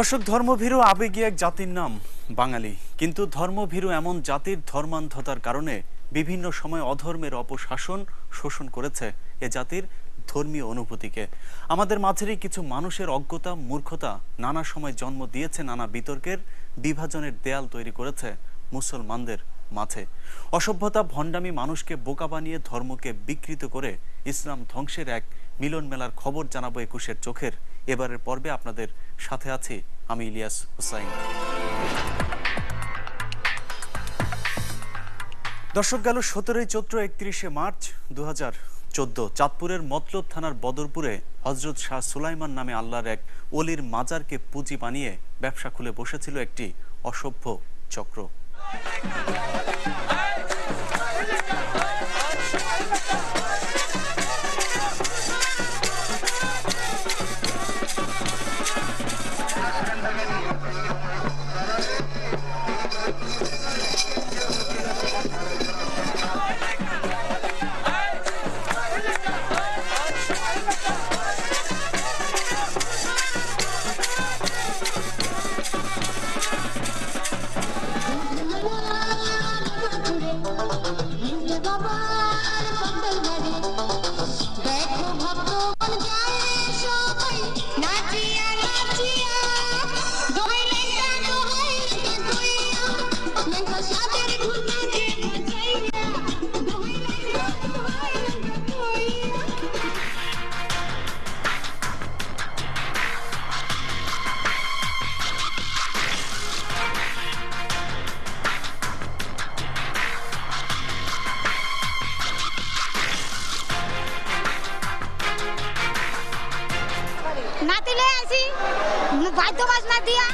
দর্শক, ধর্মভীরু আবেগী এক জাতির নাম বাঙালি। কিন্তু ধর্মভীরু এমন জাতির ধর্মান্ধতার কারণে বিভিন্ন সময় অধর্মের অপশাসন শোষণ করেছে এ জাতির ধর্মীয় অনুভূতিকে। আমাদের মাঝেরই কিছু মানুষের অজ্ঞতা, মূর্খতা নানা সময় জন্ম দিয়েছে, নানা বিতর্কের বিভাজনের দেয়াল তৈরি করেছে মুসলমানদের মাঝে। অসভ্যতা, ভণ্ডামি মানুষকে বোকা বানিয়ে ধর্মকে বিকৃত করে ইসলাম ধ্বংসের এক মিলন মেলার খবর জানাব একুশের চোখের। এবারের পর্বে আপনাদের সাথে আছি আমি ইলিয়াস হুসাইন। দর্শক, গেল সতেরোই চৈত্র একত্রিশে মার্চ দু চোদ্দ। চাঁদপুরের মতলব থানার বদরপুরে হজরত শাহ সুলাইমান নামে আল্লাহর এক অলির মাজারকে পুঁজি বানিয়ে ব্যবসা খুলে বসেছিল একটি অসভ্য চক্র। দিয়া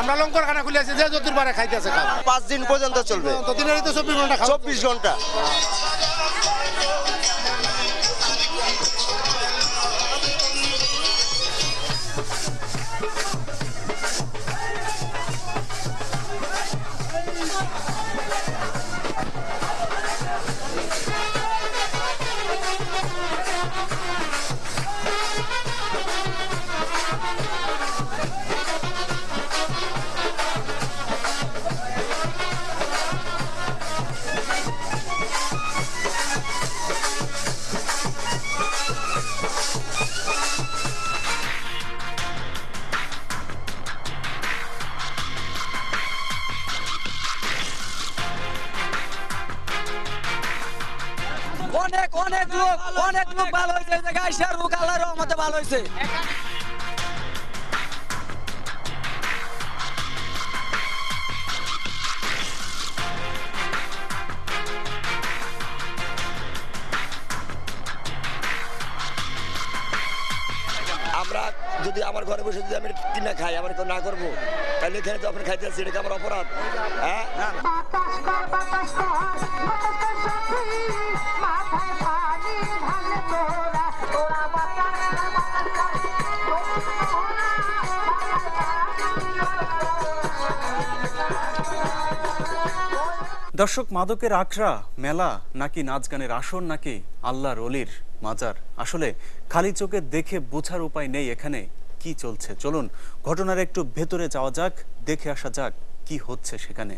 আমরা লঙ্কর খানা খুলে আছি যে যতুর বারে খাইতেছে খাও। পাঁচ দিন পর্যন্ত চলবে। তো দিনেরই তো চব্বিশ ঘণ্টা চব্বিশ ঘণ্টা। অনেক অনেক লোক অনেক লোক ভালো হয়েছে। এই জায়গায় রুক আল্লাহর রহমতে ভালো হয়েছে। দর্শক, মাদকের আখড়া, মেলা নাকি নাচ গানের আসন নাকি আল্লাহর অলির মাজার? আসলে খালি চোখে দেখে বোঝার উপায় নেই এখানে। কি চলছে? চলুন, ঘটনার একটু ভেতরে যাওয়া যাক, দেখে আসা যাক কি হচ্ছে সেখানে।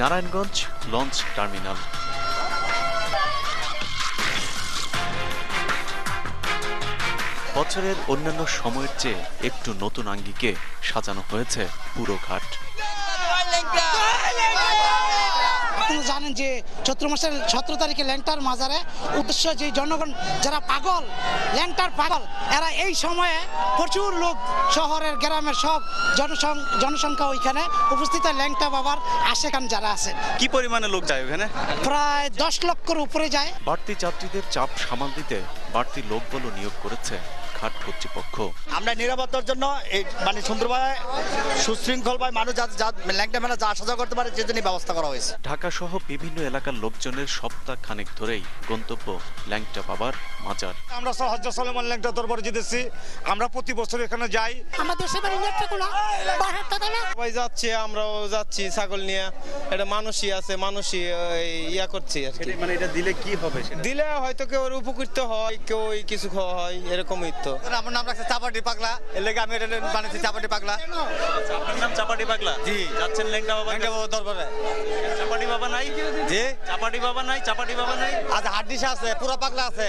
Narayanganj launch terminal. বছরের অন্যান্য সময়ের চেয়ে একটু নতুন আঙ্গিকে সাজানো হয়েছে পুরো ঘাট। আপনারা জানেন যে চৈত্র মাসের সতেরো তারিখে ল্যাংটার মাজারে উদ্দেশ্য যে জনগণ যারা পাগল ল্যাংটার পাগল এরা এই সময়ে প্রচুর লোক শহরের গ্রামের সব জনসং জনসংখ্যা ওইখানে উপস্থিত হয়। ল্যাংটা বাবার আশেখান যারা আছে। কি পরিমাণে লোক যায় ওখানে প্রায় দশ লক্ষর উপরে যায়। বাড়তি যাত্রীদের চাপ সামাল দিতে বাড়তি লোকবলও নিয়োগ করেছে। ঘাট কর্তৃপক্ষ। আমরা নিরাপত্তার জন্য এই মানে সুন্দরভাবে সুশৃঙ্খলভাবে মানুষ যাতে ল্যাংটা মেলা যা আসা যাওয়া করতে পারে যে জন্য ব্যবস্থা করা হয়েছে। ঢাকা সহ বিভিন্ন এলাকার লোকজনের সপ্তাহ খানেক ধরেই গন্তব্য ল্যাংটা বাবার মাজার আমরা সব হজরত সলেমান ল্যাংটা দরবারে যেতেছি। আমরা প্রতি বছর এখানে যাই। আমার দেশের বাড়ি নেত্রকোনা বাহার সবাই যাচ্ছে আমরাও যাচ্ছি ছাগল নিয়ে। এটা মানুষই আছে মানুষই ওই ইয়া করছি আর কি। মানে এটা দিলে কি হবে দিলে হয়তো কেউ উপকৃত হয় কেউ কিছু খাওয়া হয় এরকমই তো। আমার নাম রাখছে চাপাটি পাগলা। এর লেগে আমি এটা বানিয়েছি চাপাটি পাগলা। আপনার নাম চাপাটি পাগলা? জি। যাচ্ছেন ল্যাংটা বাবা ল্যাংটা বাবার দরবারে। চাপাটি বাবা নাই? জি। চাপাটি বাবা নাই চাপাটি বাবা নাই? আজ হাড্ডিস আছে পুরা পাগলা আছে।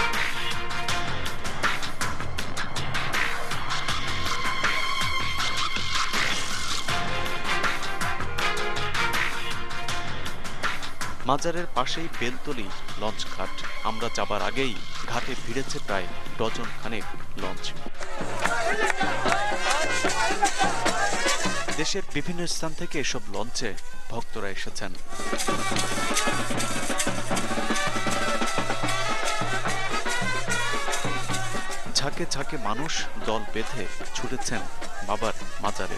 মাজারের পাশেই বেলতলি লঞ্চ ঘাট। আমরা যাবার আগেই ঘাটে ভিড়েছে প্রায় ডজন খানেক লঞ্চ। দেশের বিভিন্ন স্থান থেকে এসব লঞ্চে ভক্তরা এসেছেন। ঝাঁকে ঝাঁকে মানুষ দল বেঁধে ছুটেছেন বাবার মাজারে।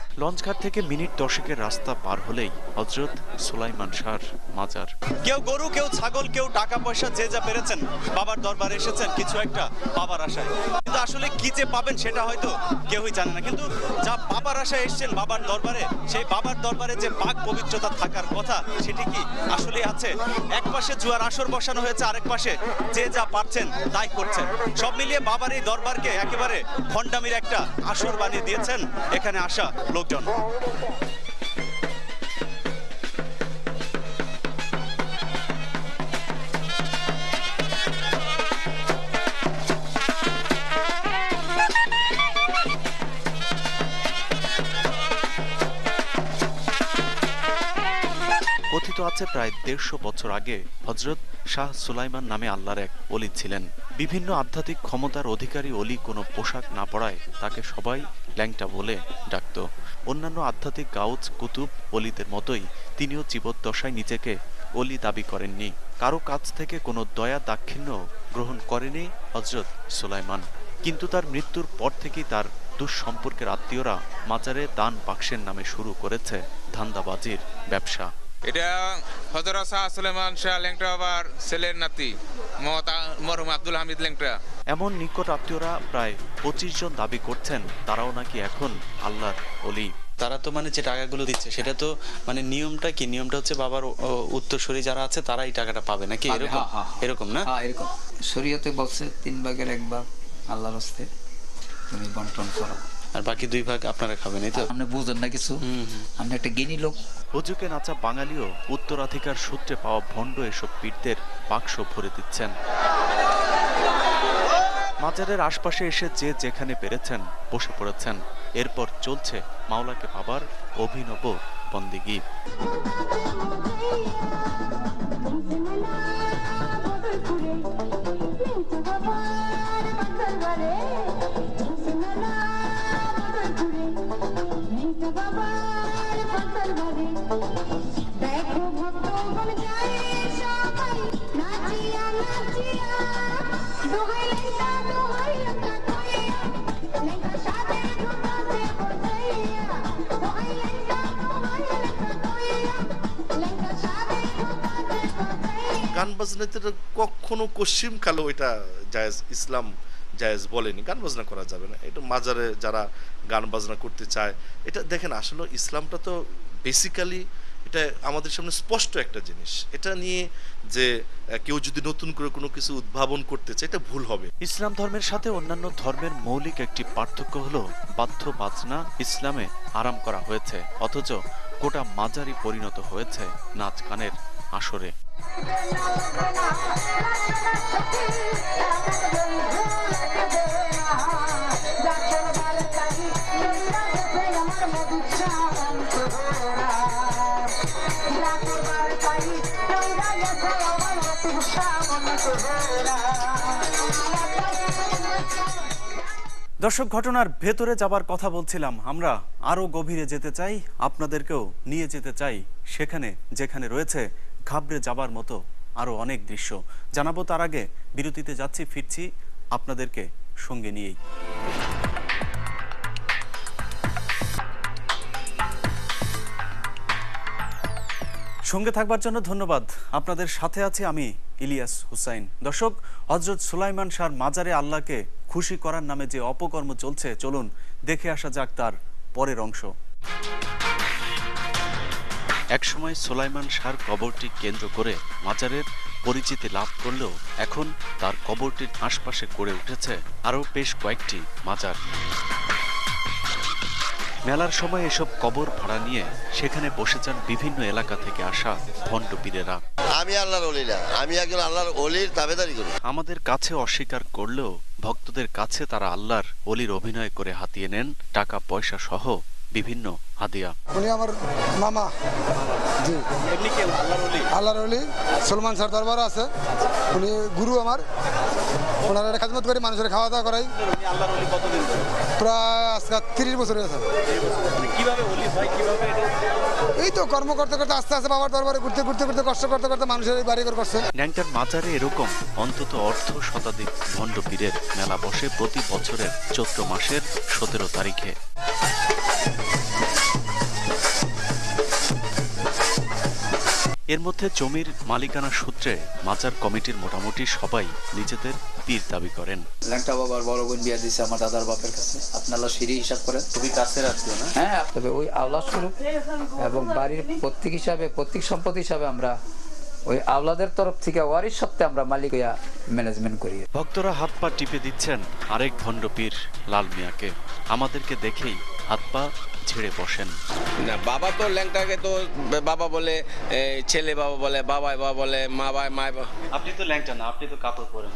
লঞ্চঘাট থেকে মিনিট দশেকের রাস্তা পার হলেই হজরত সুলাইমান শাহর মাজার। কেউ গরু, কেউ ছাগল, কেউ টাকা পয়সা, যে যা পেরেছেন, বাবার দরবারে এসেছেন, কিছু একটা বাবার আশায়। কিন্তু আসলে কি যে পাবেন সেটা হয়তো কেউই জানে না। কিন্তু যা বাবার আশায় এসেছেন বাবার দরবারে, সেই বাবার দরবারে যে পাক পবিত্রতা থাকার কথা, সেটি কি আসলে আছে? এক পাশে জুয়ার আসর বসানো হয়েছে, আরেক পাশে যে যা পারছেন, তাই করছেন। সব মিলিয়ে বাবার এই দরবারকে একেবারে ভণ্ডামির একটা আসর বানিয়ে দিয়েছেন। এখানে আসা লোকজন কথিত আছে প্রায় দেড়শো বছর আগে হজরত শাহ সুলাইমান নামে আল্লাহর এক অলি ছিলেন। বিভিন্ন আধ্যাত্মিক ক্ষমতার অধিকারী অলি কোনো পোশাক না পরায় তাকে সবাই ল্যাংটা বলে ডাকত অন্যান্য আধ্যাত্মিক গাউজ কুতুব, অলিদের মতোই তিনিও জীবদ্দশায় নিজেকে অলি দাবি করেননি। কারও কাছ থেকে কোনো দয়া দাক্ষিণ্য গ্রহণ করেনি হজরত সুলাইমান। কিন্তু তার মৃত্যুর পর থেকেই তার দুঃসম্পর্কের আত্মীয়রা মাজারে দান বাক্সের নামে শুরু করেছে ধান্দাবাজির ব্যবসা। এটা হজরত শাহ সুলেমান শাহ ল্যাংটা বাবার ছেলের নাতি মরহুম আব্দুল হামিদ লেংটা। এমন নিকট আত্মীয়রা প্রায় পঁচিশ জন দাবি করছেন তারাও নাকি এখন আল্লাহর অলি তারা তো মানে যে টাকাগুলো দিচ্ছে সেটা তো মানে নিয়মটা কি? নিয়মটা হচ্ছে বাবার উত্তরসূরি যারা আছে তারা এই টাকাটা পাবে নাকি? এরকম? হ্যাঁ, হ্যাঁ, হ্যাঁ। এরকম না? এরকম। শরীয়তে বলছে তিন ভাগের এক ভাগ আল্লাহর হস্তে তুমি বন্টন করো। আর বাকি দুই ভাগ আপনারা খাবেন এই তো? আপনি বুঝেন না কিছু। আপনি একটা জ্ঞানী লোক। হুজুকে নাচা বাঙালিও উত্তরাধিকার সূত্রে পাওয়া ভণ্ড এসব পীরদের বাক্স ভরে দিচ্ছেন। মাজারের আশপাশে এসে যে যেখানে পেরেছেন বসে পড়েছেন। এরপর চলছে মাওলাকে পাবার অভিনব বন্দিগি। গান বাজনাতে কখনো কশিম কালো এটা জায়েজ ইসলাম জায়েজ বলেনি। গান বাজনা করা যাবে না। এটা মাজারে যারা গান বাজনা করতে চায়, এটা দেখেন আসলে ইসলামটা তো বেসিক্যালি এটা আমাদের সামনে স্পষ্ট একটা জিনিস। এটা নিয়ে যে কেউ যদি নতুন করে কোনো কিছু উদ্ভাবন করতে চায় এটা ভুল হবে। ইসলাম ধর্মের সাথে অন্যান্য ধর্মের মৌলিক একটি পার্থক্য হলো বাধ্য বাজনা ইসলামে আরাম করা হয়েছে অথচ গোটা মাজারি পরিণত হয়েছে নাচ গানের আসরে। দর্শক, ঘটনার ভেতরে যাবার কথা বলছিলাম। আমরা আরও গভীরে যেতে চাই, আপনাদেরকেও নিয়ে যেতে চাই। সেখানে, যেখানে রয়েছে ঘাবড়ে যাবার মতো আরও অনেক দৃশ্য। জানাব তার আগে, বিরতিতে যাচ্ছি, ফিরছি আপনাদেরকে সঙ্গে নিয়েই। সঙ্গে থাকবার জন্য ধন্যবাদ। আপনাদের সাথে আছি আমি ইলিয়াস হুসাইন। দর্শক হজরত সুলাইমান শাহর মাজারে আল্লাহকে খুশি করার নামে যে অপকর্ম চলছে, চলুন দেখে আসা যাক তার পরের অংশ। একসময় সোলাইমান শাহর কবরটি কেন্দ্র করে মাজারের পরিচিতি লাভ করলেও এখন তার কবরটির আশপাশে গড়ে উঠেছে আরও বেশ কয়েকটি মাজার। মেলার সময় এসব কবর ভাড়া নিয়ে সেখানে বসে যান বিভিন্ন এলাকা থেকে আসা ভণ্ড পীরেরা। আমি আল্লাহর অলি না আমি একজন আল্লাহর অলির দাবেদারি করি। আমাদের কাছে অস্বীকার করলেও ভক্তদের কাছে তারা আল্লাহর অলির অভিনয় করে হাতিয়ে নেন টাকা পয়সা সহ বিভিন্ন হাদিয়া। উনি আমার মামা। জি আল্লাহর অলি সলমান স্যার দরবার আছে। উনি গুরু আমার। ওনারা খাজমত করি মানুষের খাওয়া দাওয়া করাই প্রায় আজকে তিরিশ বছর। হয়েছে এই তো কর্ম করতে করতে আস্তে আস্তে বাবার দরবারে ঘুরতে ঘুরতে ঘুরতে কষ্ট করতে করতে মানুষের এই বাড়ি ঘর করছে। ন্যাংটার মাজারে এরকম অন্তত অর্ধ শতাধিক ভণ্ড পীরের মেলা বসে প্রতি বছরের চৈত্র মাসের সতেরো তারিখে। এর মধ্যে জমির মালিকানা সূত্রে মাজার কমিটির মোটামুটি সবাই নিজেদের পীর দাবি করেন। ল্যাংটা বাবার বড় বোন বিয়া দিছে আমার দাদার বাপের কাছে। আপনারা সিঁড়ি হিসাব করেন। খুবই কাছের আত্মীয় না? হ্যাঁ তবে ওই আওলাদ স্বরূপ এবং বাড়ির প্রত্যেক হিসাবে প্রত্যেক সম্পদ হিসাবে আমরা ওই আওলাদের তরফ থেকে ওয়ারিশ সত্ত্বে আমরা মালিক হইয়া ম্যানেজমেন্ট করি। ভক্তরা হাত পা টিপে দিচ্ছেন আরেক ভণ্ড পীর লাল মিয়াকে। আমাদেরকে দেখেই হাত পা ঝেড়ে বসেন। না বাবা তো ল্যাংটাকে তো বাবা বলে ছেলে বাবা বলে বাবাই বাবা বলে মা বাই মা আপনি তো ল্যাংটা না আপনি তো কাপড় পরেন।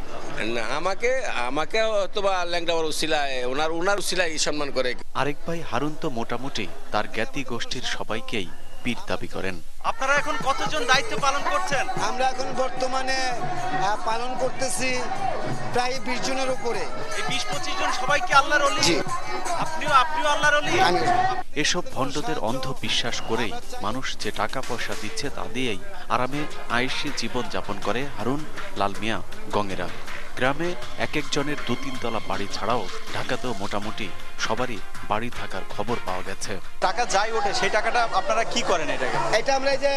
না আমাকে আমাকে তো বা ল্যাংটা বড় উসিলায় ওনার ওনার উসিলায় সম্মান করে। আরেক ভাই হারুন তো মোটামুটি তার জ্ঞাতি গোষ্ঠীর সবাইকেই। পীর দাবি করেন। আপনারা এখন কতজন দায়িত্ব পালন করছেন? আমরা এখন বর্তমানে পালন করতেছি প্রায় বিশ জনের উপরে। এই বিশ পঁচিশ জন সবাইকে আল্লাহর অলি? আপনিও আপনিও আল্লাহর অলি? এসব ভণ্ডদের অন্ধ বিশ্বাস করেই মানুষ যে টাকা পয়সা দিচ্ছে তা দিয়েই আরামে আয়েসি জীবন যাপন করে হারুন লাল মিয়া গঙ্গেরা। গ্রামে এক একজনের দু তিনতলা বাড়ি ছাড়াও ঢাকাতেও মোটামুটি সবারই বাড়ি থাকার খবর পাওয়া গেছে। টাকা যাই ওঠে সেই টাকাটা আপনারা কি করেন এটাকে? এটা আমরা এই যে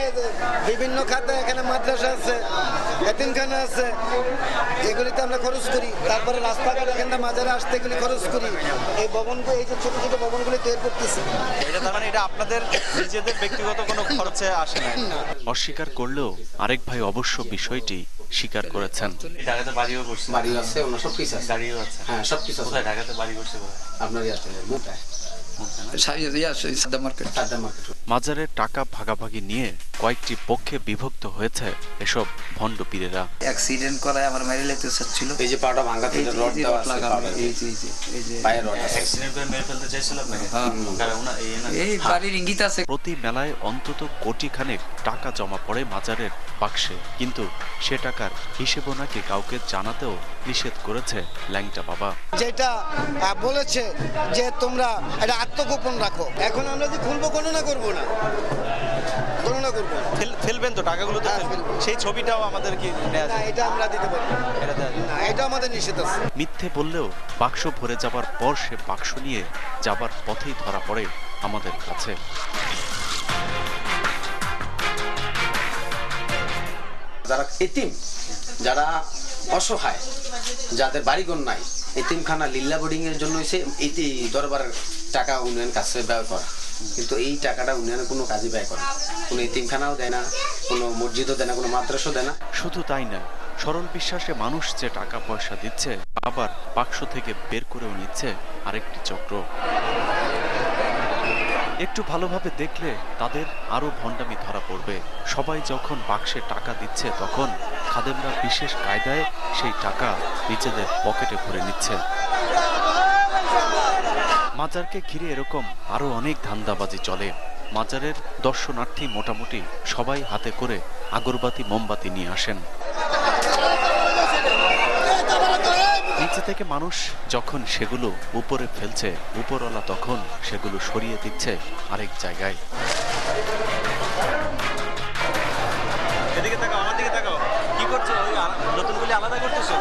বিভিন্ন খাতে এখানে মাদ্রাসা আছে এতিমখানা আছে এগুলিতে আমরা খরচ করি। তারপরে রাস্তাঘাট এখানে মাজারে আসতে এগুলি খরচ করি। এই ভবনগুলো এই যে ছোট ছোট ভবনগুলি তৈরি করতেছি। এটা তার মানে এটা আপনাদের নিজেদের ব্যক্তিগত কোনো খরচে আসে না অস্বীকার করলেও আরেক ভাই অবশ্য বিষয়টি স্বীকার করেছেন। ঢাকাতে বাড়িও করছে। বাড়ি আছে ওনার সব কিছু আছে। বাড়িও আছে। হ্যাঁ সব কিছু আছে। ঢাকাতে বাড়ি করছে কোথায়? আপনার ইয়াতে মোটায়। টাকা ভাগাভাগি নিয়ে কয়েকটি পক্ষে বিভক্ত হয়েছে এসব ভণ্ড পীরেরা। অ্যাক্সিডেন্ট করায় আমার মেরে লেতে চাচ্ছিল এই যে পাটা ভাঙা থেকে রড দেওয়া আছে এই যে এই যে রড অ্যাক্সিডেন্ট করে মেরে ফেলতে চাইছিল আপনাকে? কারণ এই না- এই বাড়ির ইঙ্গিত আছে। প্রতি মেলায় অন্তত কোটি খানেক টাকা জমা পড়ে মাজারের বাক্সে। কিন্তু সে টাকার হিসেবও নাকি কাউকে জানাতেও নিষেধ করেছে ল্যাংটা বাবা। যেটা বলেছে যে তোমরা এটা আত্মগোপন রাখো। এখন আমরা যে খুলবো গণনা করব না। গণনা করব না। ফেলবেন তো টাকাগুলো তো সেই ছবিটাও আমাদের কি এটা আমরা দিতে পারব না। এটা আমাদের নিষেধ আছে। মিথ্যে বললেও বাক্স ভরে যাবার পর সে বাক্স নিয়ে যাবার পথেই ধরা পড়ে আমাদের কাছে। যারা এতিম যারা অসহায় যাদের বাড়িঘর নাই এতিমখানা লিল্লা বোর্ডিং এর জন্য হয়েছে এটি দরবারের টাকা উন্নয়ন কাজে ব্যয় করা। কিন্তু এই টাকাটা উন্নয়নের কোনো কাজে ব্যয় করে না। কোনো এতিমখানাও দেয় না, কোনো মসজিদও দেয় না, কোনো মাদ্রাসাও দেয় না। শুধু তাই নয় সরল বিশ্বাসে মানুষ যে টাকা পয়সা দিচ্ছে, আবার বাক্স থেকে বের করেও নিচ্ছে আরেকটি চক্র। একটু ভালোভাবে দেখলে তাদের আরও ভণ্ডামি ধরা পড়বে। সবাই যখন বাক্সে টাকা দিচ্ছে, তখন খাদেমরা বিশেষ কায়দায় সেই টাকা নিজেদের পকেটে ভরে নিচ্ছে। মাজারকে ঘিরে এরকম আরও অনেক ধান্দাবাজি চলে। মাজারের দর্শনার্থী মোটামুটি সবাই হাতে করে আগরবাতি মোমবাতি নিয়ে আসেন। নিচে থেকে মানুষ যখন সেগুলো উপরে ফেলছে উপরওয়ালা তখন সেগুলো সরিয়ে দিচ্ছে আরেক জায়গায়। এদিকে তাকাও আমার দিকে তাকাও। কি করছ? নতুনগুলি আলাদা করতেছো?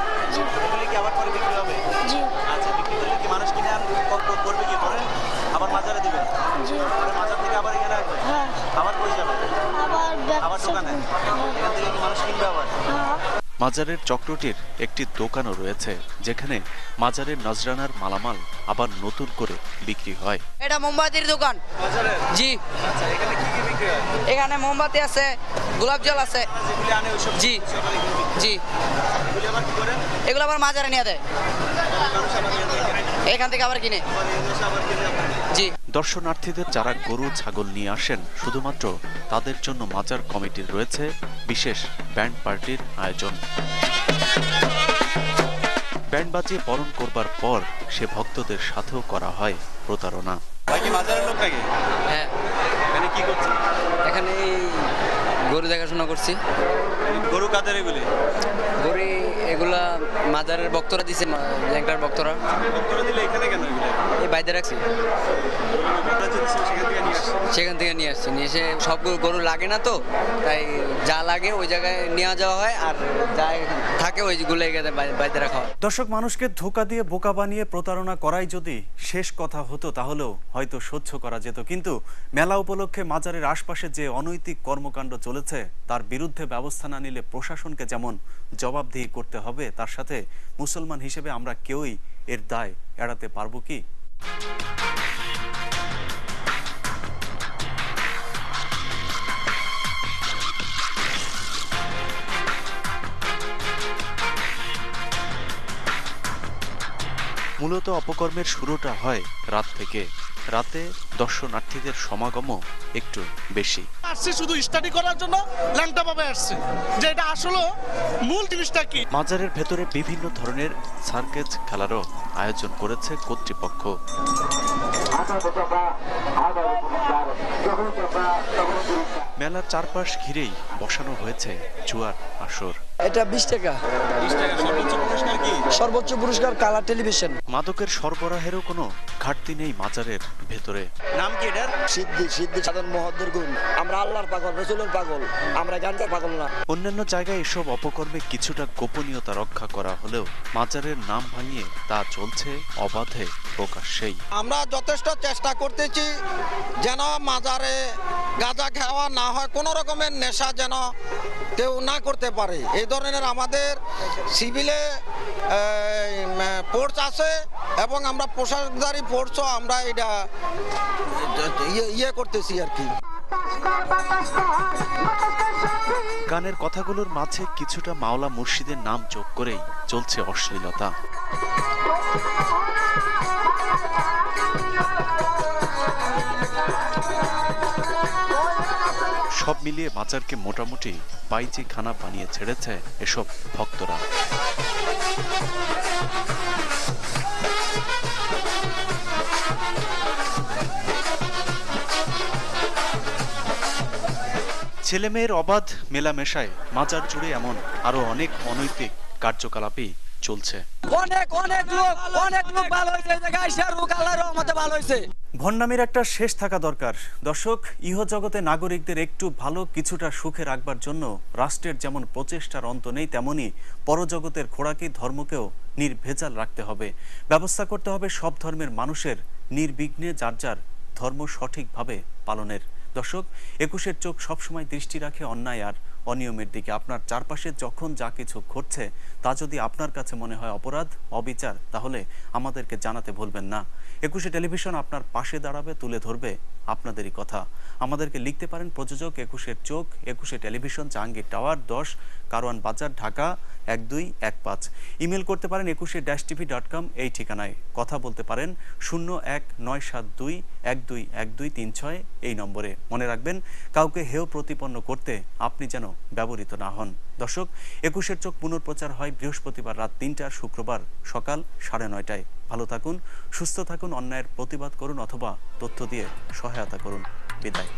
ওগুলি কি আবার পরে বিক্রি হবে জি আচ্ছা বিক্রি করলে কি মানুষ কিনে আর ক- ক- করবে কি পরে আবার মাজারে দিবেন? জি। মাজার থেকে আবার এখানে আসবে হ্যাঁ। আবার কই যাবে আবার আবার দোকানে? এখান থেকে কি মানুষ কিনবে আবার? হ্যাঁ। মাজারের চক্রটির একটি দোকানও রয়েছে যেখানে মাজারের নজরানার মালামাল আবার নতুন করে বিক্রি হয়। এটা মোমবাতির দোকান। জি। আচ্ছা এখানে কি কি বিক্রি হয়? এখানে মোমবাতি আছে গোলাপ জল আছে। জি এগুলো জি। এগুলো আবার মাজারে নিয়ে দেয়। এখান থেকে আবার কিনে। জি। দর্শনার্থীদের যারা গরু ছাগল নিয়ে আসেন শুধুমাত্র তাদের জন্য মাজার কমিটির রয়েছে বিশেষ ব্যান্ড পার্টির আয়োজন। ব্যান্ড বাজিয়ে বরণ করবার পর সে ভক্তদের সাথেও করা হয় প্রতারণা। কি মাজারের লোক নাকি? হ্যাঁ। এখানে কি করছেন? এখানে এই গরু দেখাশোনা করছি। গরু কাদের এগুলি? গরু এগুলা মাজারের ভক্তরা দিছে ল্যাংটার ভক্তরা ভক্তরা দিলে এখানে কেন এগুলো? এই বাইরে রাখছি। সেখান থেকে নিয়ে আসছে। নিয়ে এসে সব গরু লাগে না তো তাই যা লাগে ওই জায়গায় নেওয়া যাওয়া হয় আর যা থাকে ওইগুলো এখানে বাইরে রাখা হয়। দর্শক মানুষকে ধোকা দিয়ে বোকা বানিয়ে প্রতারণা করাই যদি শেষ কথা হতো তাহলেও হয়তো সহ্য করা যেত। কিন্তু মেলা উপলক্ষে মাজারের আশপাশে যে অনৈতিক কর্মকাণ্ড চলেছে তার বিরুদ্ধে ব্যবস্থা না নিলে প্রশাসনকে যেমন জবাবদিহি করতে হবে, তার সাথে মুসলমান হিসেবে আমরা কেউই এর দায় এড়াতে পারব কি? মূলত অপকর্মের শুরুটা হয় রাত থেকে। রাতে দর্শনার্থীদের সমাগমও একটু বেশি। আসছে শুধু স্টাডি করার জন্য ল্যাংটা ভাবে আসছে। যে এটা আসলে মূল জিনিসটা কি? মাজারের ভেতরে বিভিন্ন ধরনের সার্কেজ খেলারও আয়োজন করেছে কর্তৃপক্ষ। মেলার চারপাশ ঘিরেই বসানো হয়েছে জুয়ার আসর। এটা বিশ টাকা। সর্বোচ্চ পুরস্কার কি সর্বোচ্চ পুরস্কার কালার টেলিভিশন। মাদকের সরবরাহেরও কোনো ঘাটতি নেই মাজারের ভেতরে। নাম কি এটার? সিদ্ধি সিদ্ধি মহদ্দের গুণ। আমরা আল্লাহর পাগল রসুলের পাগল। আমরা গাঞ্জার পাগল না। অন্যান্য জায়গায় এসব অপকর্মে কিছুটা গোপনীয়তা রক্ষা করা হলেও মাজারের নাম ভাঙিয়ে তা চলছে অবাধে প্রকাশ্যেই। আমরা যথেষ্ট চেষ্টা করতেছি যেন মাজারে গাঁজা খাওয়া না হয় কোনো রকমের নেশা যেন কেউ না করতে পারে। এই ধরনের আমাদের সিভিলে ফোর্স আছে এবং আমরা প্রশাসনদারি ফোর্সও আমরা এটা, ইয়ে- ইয়ে করতেছি আর কি। গানের কথাগুলোর মাঝে কিছুটা মাওলা মুর্শিদের নাম যোগ করেই চলছে অশ্লীলতা। সব মিলিয়ে মাজারকে মোটামুটি বাইজি খানা বানিয়ে ছেড়েছে এসব ভক্তরা। ছেলে মেয়ের অবাধ মেলামেশায় মাজার জুড়ে এমন আরও অনেক অনৈতিক কার্যকলাপই চলছে। অনেক অনেক লোক অনেক লোক ভালো হয়েছে। ভণ্ডামির একটা শেষ থাকা দরকার। দর্শক, ইহজগতে নাগরিকদের একটু ভালো কিছুটা সুখে রাখবার জন্য রাষ্ট্রের যেমন প্রচেষ্টার অন্ত নেই, তেমনি পরজগতের খোরাকি ধর্মকেও নির্ভেজাল রাখতে হবে। ব্যবস্থা করতে হবে সব ধর্মের মানুষের নির্বিঘ্নে যার যার ধর্ম সঠিকভাবে পালনের। দর্শক, একুশের চোখ সবসময় দৃষ্টি রাখে অন্যায় আর অনিয়মের দিকে। আপনার চারপাশে যখন যা কিছু ঘটছে, তা যদি আপনার কাছে মনে হয় অপরাধ, অবিচার, তাহলে আমাদেরকে জানাতে ভুলবেন না। একুশে টেলিভিশন আপনার পাশে দাঁড়াবে, তুলে ধরবে। আপনাদেরই কথা। আমাদেরকে লিখতে পারেন প্রযোজক একুশের চোখ, একুশে টেলিভিশন, জাহাঙ্গীর টাওয়ার, দশ, কারওয়ান বাজার, ঢাকা, এক দুই, এক পাঁচ। ইমেল করতে পারেন একুশে ড্যাশ টিভি ডট কম এই ঠিকানায়। কথা বলতে পারেন শূন্য এক, নয় সাত দুই, এক দুই এক দুই, তিন ছয় এই নম্বরে। মনে রাখবেন, কাউকে হেয় প্রতিপন্ন করতে আপনি যেন ব্যবহৃত না হন। দর্শক, একুশের চোখ পুনঃপ্রচার হয় বৃহস্পতিবার রাত তিনটা, শুক্রবার সকাল সাড়ে নয়টায়। ভালো থাকুন, সুস্থ থাকুন, অন্যায়ের প্রতিবাদ করুন অথবা তথ্য দিয়ে সহায়তা করুন। বিদায়।